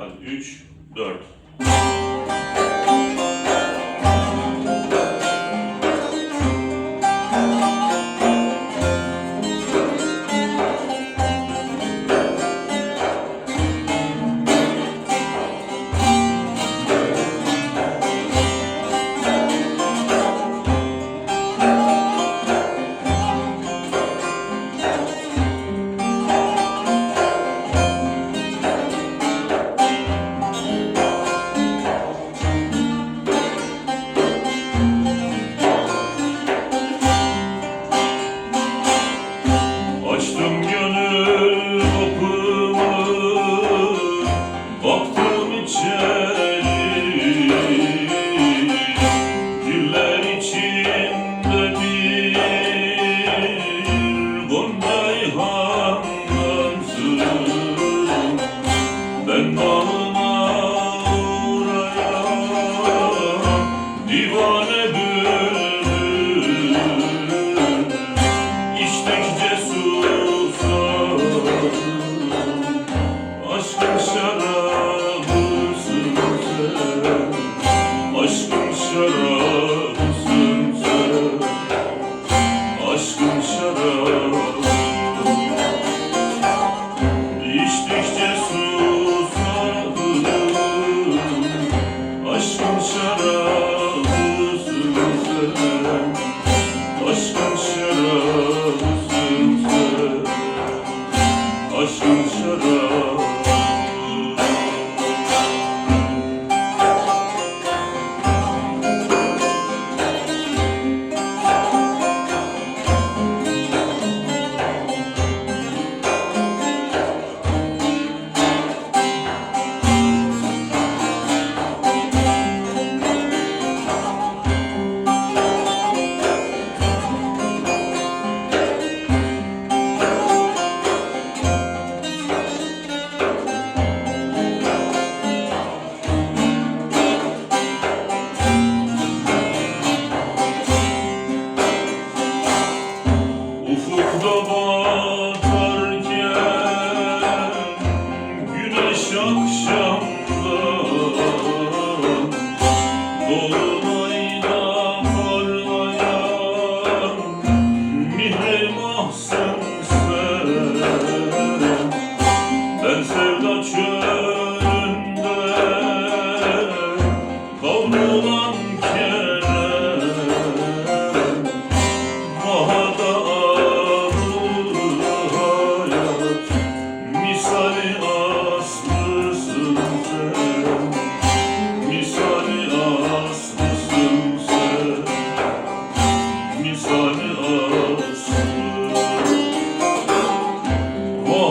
Hadi 3, 4. Açtım gönül kapımı Baktım içeri. Güller içinde bir Gonca ilhamlansın Ben bağına тобою.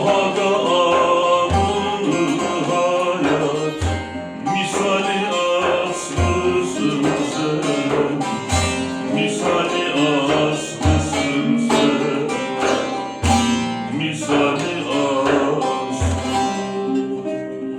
Oh,